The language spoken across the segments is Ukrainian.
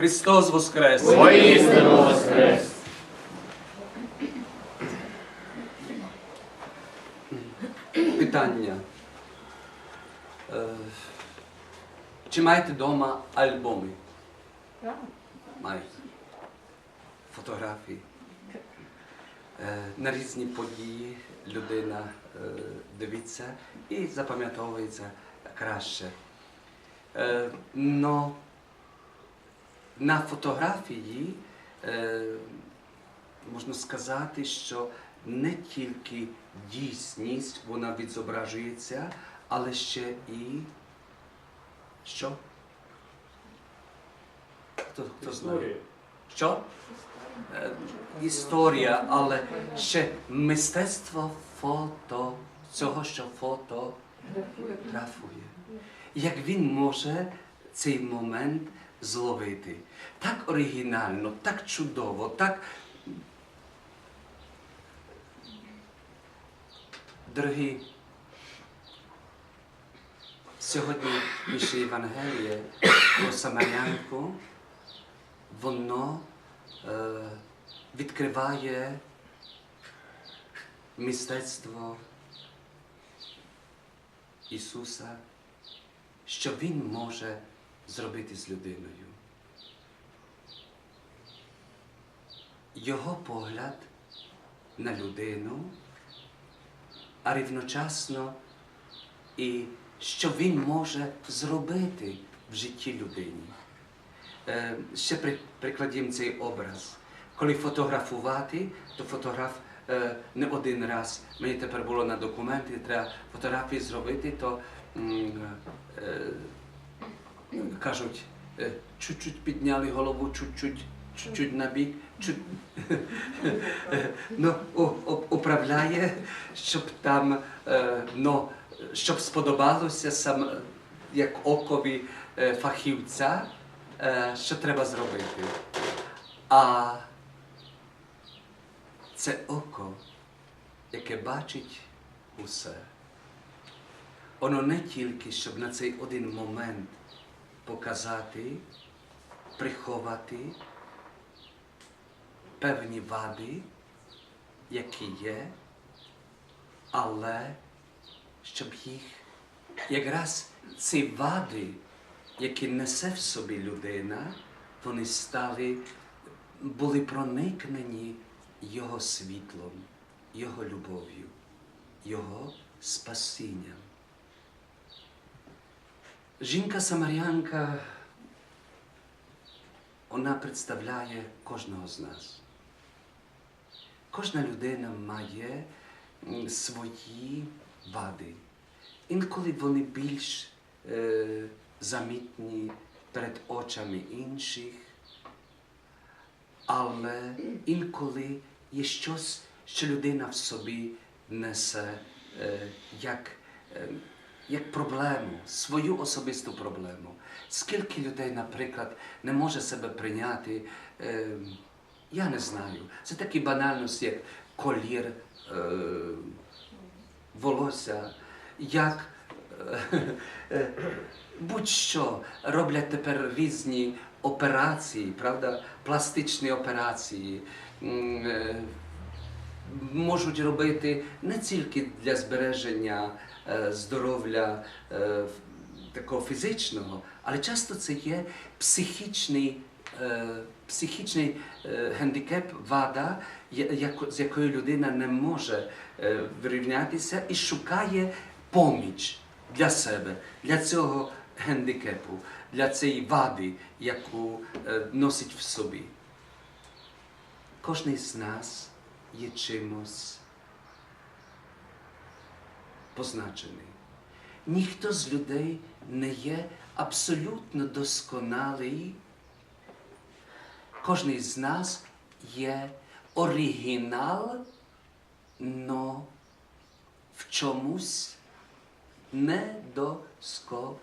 Христос Воскрес! Воістину воскрес! Питання. Е, Чи маєте вдома альбоми? Так. Маєте. Фотографії. Е, На різні події людина е, дивиться і запам'ятовується краще. Но на фотографії е, можна сказати, що не тільки дійсність вона відзображується, але ще і що? Хто, хто знає? Що? Е, Історія, але ще мистецтво фото, цього, що фотографує. Як він може цей момент зловити? Так оригінально, так чудово, так. Дорогі, сьогодні пише Євангеліє про Самарянку, воно е, відкриває мистецтво Ісуса, що Він може зробити з людиною. Його погляд на людину, а рівночасно і що він може зробити в житті людині. Е, ще при, прикладімо цей образ. Коли фотографувати, то фотограф е, не один раз. Мені тепер було на документі, треба фотографії зробити, то е, кажуть, е, чуть-чуть підняли голову, чуть-чуть, чуть-чуть ну, управляє, щоб там, ну, щоб сподобалося сам, е, як окові фахівця, що треба зробити. А це око, яке бачить усе. Воно не тільки, щоб на цей один момент показати, приховати певні вади, які є, але щоб їх якраз ці вади, які несе в собі людина, вони стали, були проникнені Його світлом, Його любов'ю, Його спасінням. Жінка Самарянка, вона представляє кожного з нас. Кожна людина має свої вади. Інколи вони більш е, замітні перед очами інших, але інколи є щось, що людина в собі несе е, як, е, як проблему, свою особисту проблему. Скільки людей, наприклад, не може себе прийняти, е, я не знаю. Це такі банальності, як колір е, волосся, як е, е, будь-що роблять тепер різні операції, правда, пластичні операції. Е, Можуть робити не тільки для збереження е, здоров'я е, такого фізичного, але часто це є психічний, е, психічний гендикеп, вада, з якою людина не може вирівнятися і шукає поміч для себе, для цього гендикепу, для цієї вади, яку носить в собі. Кожний з нас є чимось позначений. Ніхто з людей не є абсолютно досконалий. Кожний з нас є оригінал, но в чомусь недосконалий.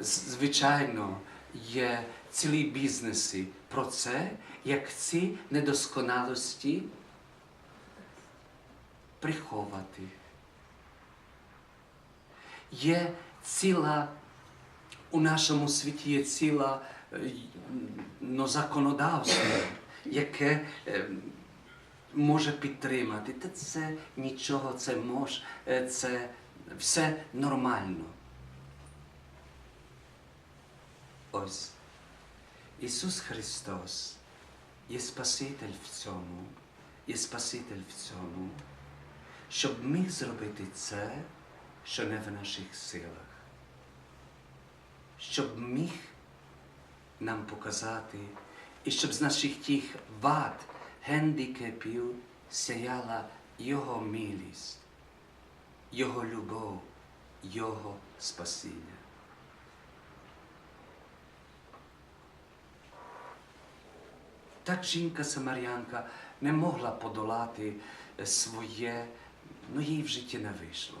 Звичайно, є цілі бізнеси про це, як ці недосконалості приховати. Є ціла у нашому світі є ціла е, ну, законодавство, яке е, може підтримати. Та це нічого, це мож, е, це все нормально. Ось. Ісус Христос є Спаситель в цьому, є Спаситель в цьому, щоб міг зробити це, що не в наших силах, щоб міг нам показати, і щоб з наших тих вад, гендикепів сяяла Його милість, Його любов, Його спасіння. Так жінка Самарянка не могла подолати е, своє, ну їй в житті не вийшло,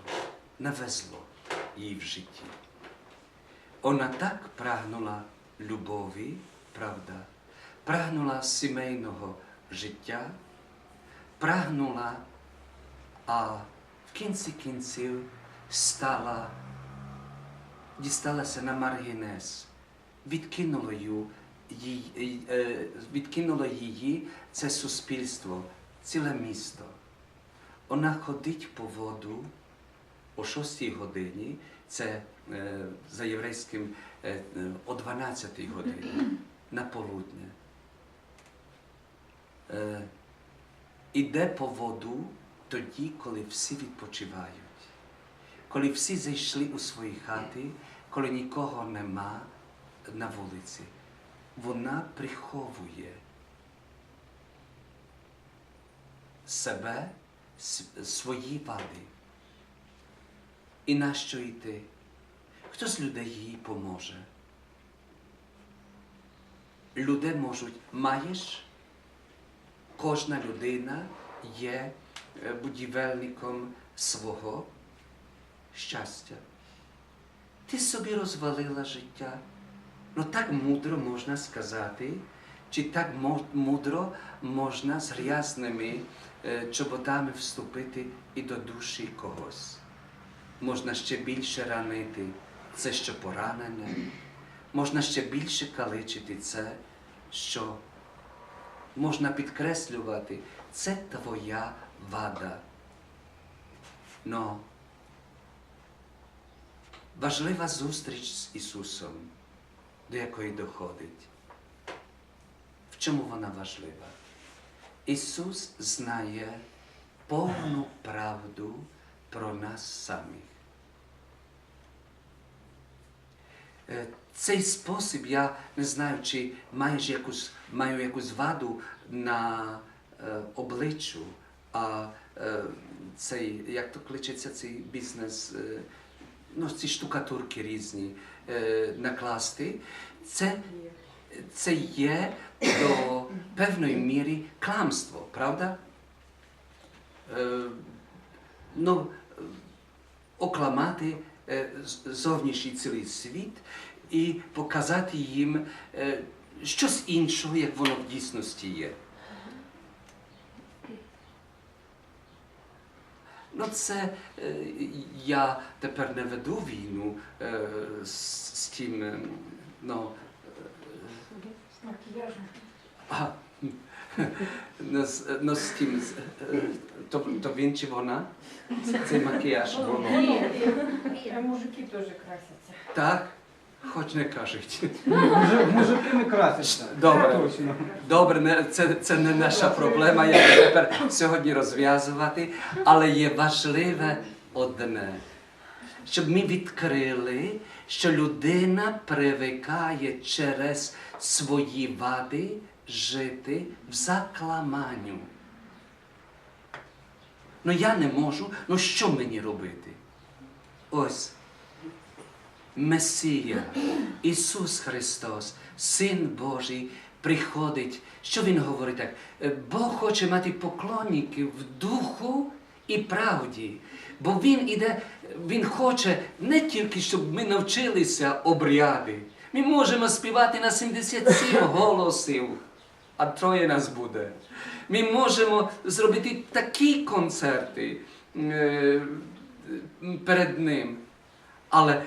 не везло їй в житті. Вона так прагнула любові, правда, прагнула сімейного життя, прагнула, а в кінці кінців стала, дісталася на маргінез, відкинуло її, їй- е, відкинуло її це суспільство, ціле місто. Вона ходить по воду о 6 годині, це е, за єврейським е, е, о 12 годині на полудня. Е, іде по воду тоді, коли всі відпочивають, коли всі зайшли у свої хати, коли нікого нема на вулиці. Вона приховує себе, свої вади. І нащо йти? Хто з людей їй поможе? Люди можуть, маєш, кожна людина є е, будівельником свого щастя. Ти собі розвалила життя. Ну так мудро можна сказати, чи так мудро можна з грязними е, чоботами вступити і до душі когось. Можна ще більше ранити це, що поранене, можна ще більше каличити це, що можна підкреслювати, це твоя вада. Но важлива зустріч з Ісусом, до якої доходить. В чому вона важлива? Ісус знає повну правду про нас самих. Е, Цей спосіб, я не знаю, чи маєш якусь, маю якусь ваду на е, обличчю, а е, цей, як то кличеться цей бізнес, е, ну, ці штукатурки різні накласти, це, це є до певної міри кламство, правда? Е, ну, е, окламати е, зовнішній цілий світ і показати їм е, щось іншого, як воно в дійсності є. Ну, це е, я тепер не веду війну е, з, з тим, е, ну, З макіяжем. а, ну, з, ну, з тим, з, е, то, то він чи вона? Цей макіяж воно. Ні, а мужики теж красяться. Так? Хоч не кажуть. Мужики не красяться. Добре. Точно. Добре, не- це, це не наша проблема, як тепер сьогодні розв'язувати, але є важливе одне, щоб ми відкрили, що людина привикає через свої вади жити в закламанню. Ну я не можу, ну що мені робити? Ось. Месія, Ісус Христос, Син Божий, приходить. Що Він говорить так? Е, Бог хоче мати поклонників в духу і правді. Бо Він іде, Він хоче не тільки, щоб ми навчилися обряди. Ми можемо співати на 77 голосів, а троє нас буде. Ми можемо зробити такі концерти е, перед Ним. Але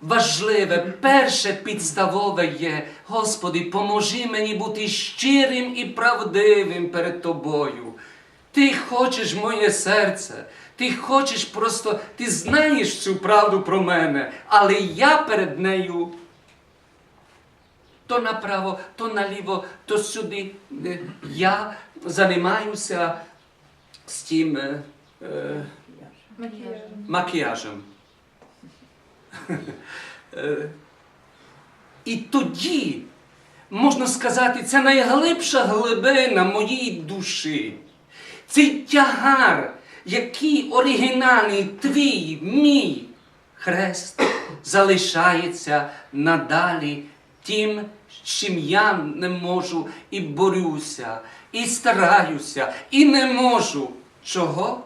важливе, перше підставове є, Господи, поможи мені бути щирим і правдивим перед Тобою. Ти хочеш моє серце, ти хочеш просто, ти знаєш цю правду про мене, але я перед нею то направо, то наліво, то сюди. Е, Я займаюся з тим е, е, Макіяжем. Е, І тоді, можна сказати, це найглибша глибина моєї душі. Цей тягар, який оригінальний твій, мій хрест, залишається надалі тим, чим я не можу і борюся, і стараюся, і не можу. Чого?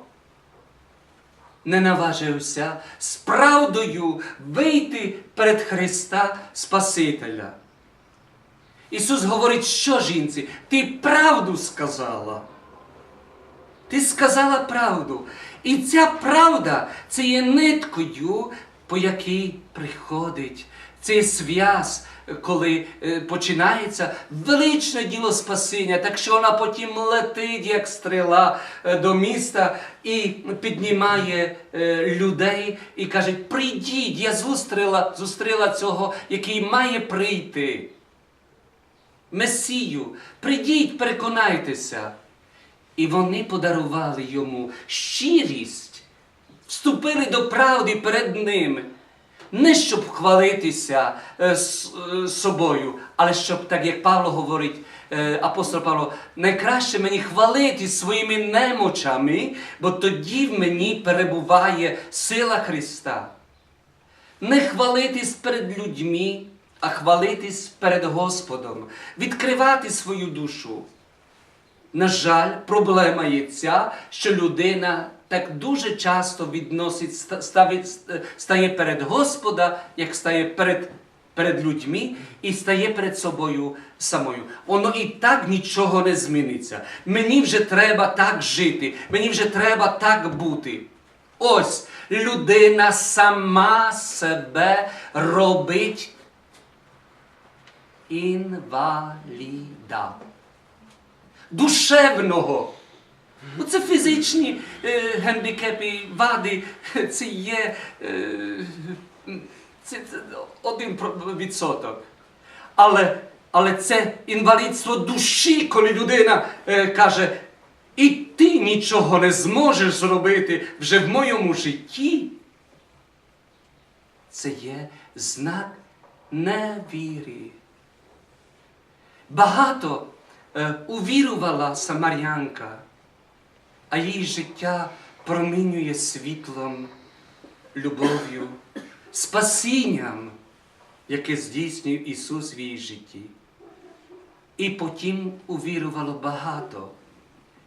Не наважився з правдою вийти перед Христа Спасителя. Ісус говорить, що жінці, ти правду сказала. Ти сказала правду. І ця правда це є ниткою, по якій приходить цей зв'яз, коли е, починається величне діло спасіння, так що вона потім летить, як стріла е, до міста і піднімає е, людей і каже: прийдіть, я зустріла, зустріла цього, який має прийти. Месію, прийдіть, переконайтеся. І вони подарували йому щирість, вступили до правди перед ним. Не щоб хвалитися е, е, собою, але щоб, так як Павло говорить, е, апостол Павло, найкраще мені хвалити своїми немочами, бо тоді в мені перебуває сила Христа. Не хвалитись перед людьми, а хвалитись перед Господом, відкривати свою душу. На жаль, проблема є ця, що людина так дуже часто відносить, ставить, стає перед Господа, як стає перед, перед людьми і стає перед собою самою. Воно і так нічого не зміниться. Мені вже треба так жити, мені вже треба так бути. Ось людина сама себе робить інваліда душевного. Оце фізичні е, гендикепи, вади, це є е, це, один відсоток. Але, але це інвалідство душі, коли людина е, каже, і ти нічого не зможеш зробити вже в моєму житті. Це є знак невіри. Багато е, увірувала Самарянка, а її життя промінює світлом, любов'ю, спасінням, яке здійснює Ісус в її житті. І потім увірувало багато,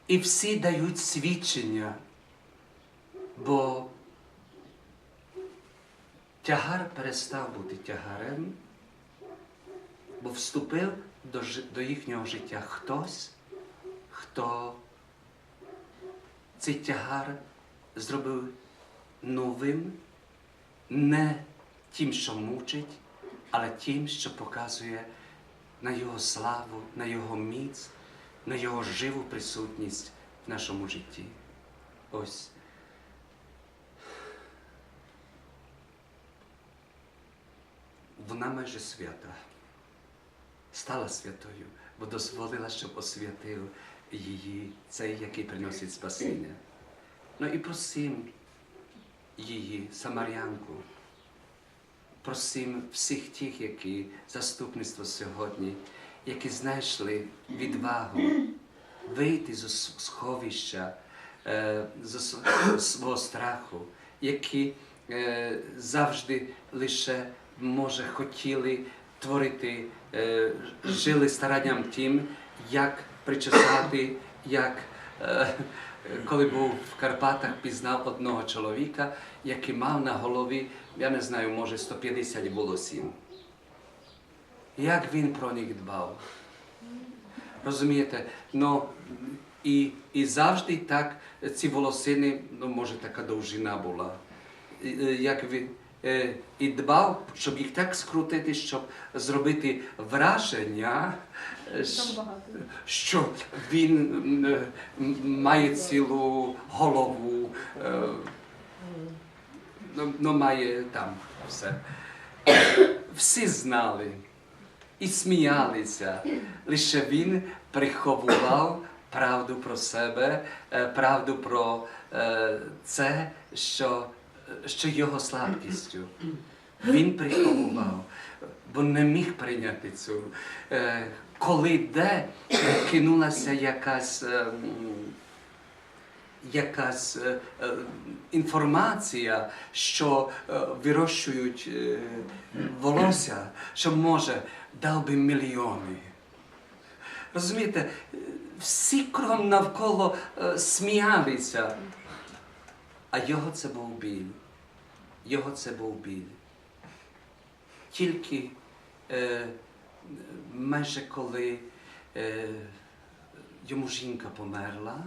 і всі дають свідчення, бо тягар перестав бути тягарем бо вступив до, їхнього життя хтось, хто цей тягар зробив новим, не тим, що мучить, але тим, що показує на його славу, на його міць, на його живу присутність в нашому житті. Ось. Вона майже свята стала святою, бо дозволила, щоб освятив її цей, який приносить спасіння. Ну і просим її, Самарянку, просим всіх тих, які заступництво сьогодні, які знайшли відвагу вийти з сховища, е, з свого страху, які е, завжди лише, може, хотіли творити, е, жили старанням тим, як причесати, як е, коли був в Карпатах, пізнав одного чоловіка, який мав на голові, я не знаю, може 150 волосів. Як він про них дбав? Розумієте? Ну, і, і завжди так ці волосини, ну може така довжина була. Е, Як він, і дбав, щоб їх так скрутити, щоб зробити враження, е, що він е, має цілу голову, е, ну, ну, має там все. Всі знали і сміялися, лише він приховував правду про себе, е, правду про е, це, що, що його слабкістю. Він приховував, бо не міг прийняти цю. Е, Коли де кинулася якась. е, Якась е, інформація, що вирощують волосся, що може дав би мільйони. Розумієте, всі кругом навколо сміялися, а його це був біль. Його це був біль. Тільки е, майже коли е, йому жінка померла,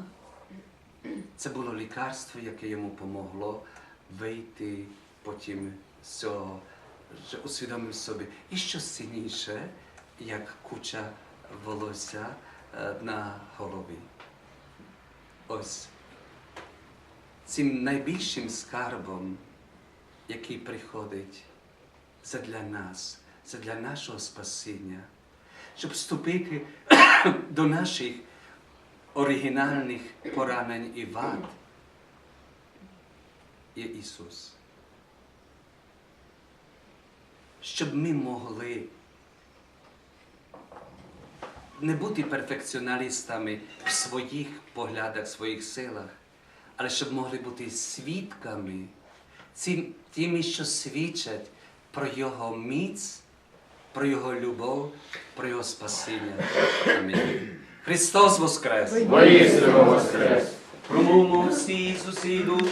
це було лікарство, яке йому помогло вийти потім з цього, що усвідомив собі. І що цінніше, як куча волосся е, на голові. Ось цим найбільшим скарбом, який приходить задля нас, задля нашого спасіння, щоб вступити до наших оригінальних поранень і вад, є Ісус. Щоб ми могли не бути перфекціоналістами в своїх поглядах, в своїх силах, але щоб могли бути свідками, тими, що свідчать про Його міць, про Його любов, про Його спасіння. Амінь. Христос Воскрес! Воістину воскрес! Промовмо всі Ісусі душ